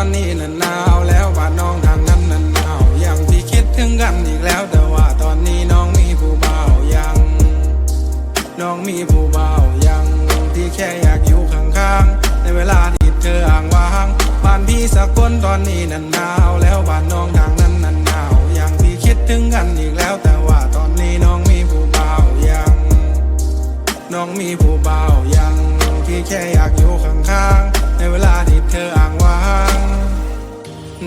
ตอนนี้นั้นหนาวแล้วบ้านน้องทางนั้นนั้นหนาวยังพี่คิดถึงกันอีกแล้ว แต่ว่าตอนนี้น้องมีผู้เบ่ายัง น้องมีผู้เบ่ายังพี่แค่อยากอยู่ข้างๆในเวลาที่เธออ่างว่างบ้านพี่สักลตอนนี้นั้นหนาวแล้วบ้านน้องทางนั้นนั้นหนาวยังพี่คิดถึงกันอีกแล้ว แต่ว่าตอนนี้น้องมีผู้เบ่ายัง น้องมีผู้เบ่ายังพี่แค่อยากอยู่ข้างๆในเวลา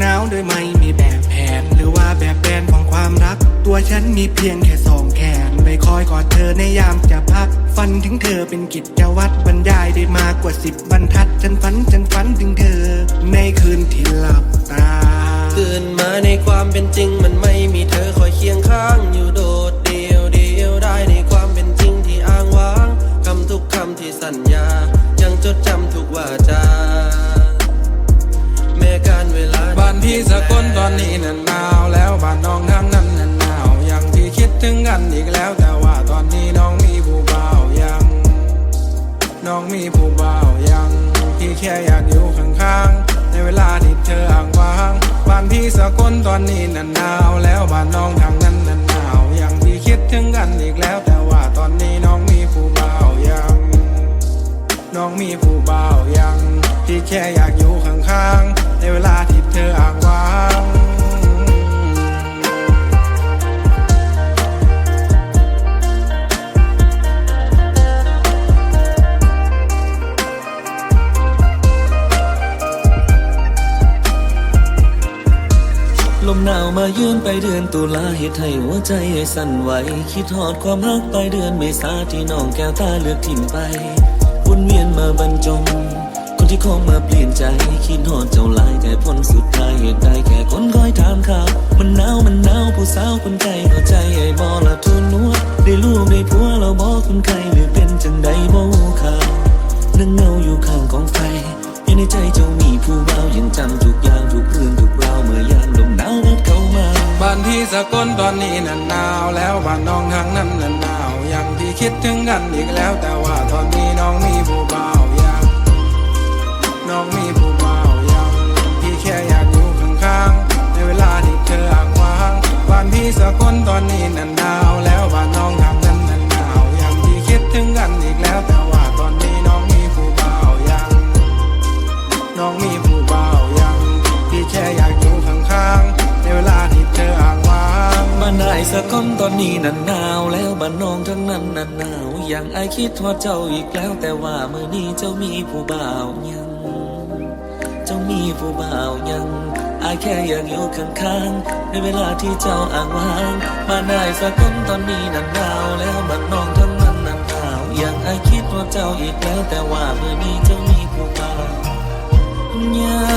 หนาวโดยไม่มีแบบแผน หรือว่าแบบแผนของความรัก ตัวฉันมีเพียงแค่สองแขนไว้คอยกอดเธอในยามจะพัก ฝันถึงเธอเป็นกิจวัตรบรรยายได้มากกว่าสิบบรรทัด ฉันฝันฉันฝันถึงเธอ ในคืนที่หลับตาตื่นมาในความเป็นจริงมันไม่มีเธอคอยเคียงข้างอยู่โดดเดียวเดียวได้ในความเป็นจริงที่อ้างว้างคำทุกคำที่สัญญา ยังจดจำทุกวาจา ลาบ้านพี่สกลตอนนี้นั้นหนาวแล้วบ้านน้องทางนั้นนั้นหนาวยังที่คิดถึงกันอีกแล้วแต่ว่าตอนนี้น้องมีผู้บ่าวยัง น้องมีผู้บ่าวยัง พี่แค่อยากอยู่ข้างๆในเวลาที่เธออ่างว่างบ้านพี่สกลตอนนี้นั้นหนาวแล้วบ้านน้องทางนั้นนั้นหนาวยังที่คิดถึงกันอีกแล้วแต่ว่าตอนนี้น้องมีผู้บ่าวยัง น้องมีผู้บ่าวยังที่แค่อยากอยู่ข้างๆในเวลา ลมหนาวมายืนไปเดือนตุลาเหตุให้หัวใจสั่นไหว คิดหอดความรักไปเดือนเมษาที่น้องแก้วตาเลือกทิ้งไปวนเวียนมาบรรจง คนที่คงมาเปลี่ยนใจ คิดหอดเจ้าลายแต่ผลสุดท้ายเหตุใดแค่คนคอยถามข่าวมันหนาวมันหนาวผู้สาวคนใจ สกลตอนนี้นั่นหนาวแล้วบ้านน้องทางนั้นนั่นหนาวยังที่คิดถึงกันอีกแล้ว แต่ว่าตอนนี้น้องมีผู้บ่าวยังน้องมีผู้ สะก้อนตอนนี้นันหนาวแล้วบ้านน้องทั้งนั้นนันหนาว อย่างไอคิดว่าเจ้าอีกแล้วแต่ว่าเมื่อนี้เจ้ามีผู้บ่าวยัง เจ้ามีผู้บ่าวยังไอแค่อยากอยู่ข้างๆในเวลาที่เจ้าอ่างว่างบ้านนายสะก้อนตอนนี้นันหนาวแล้วบ้านน้องทั้งนั้นนันหนาว อย่างไอคิดว่าเจ้าอีกแล้วแต่ว่าเมื่อนี้เจ้ามีผู้บ่าวยัง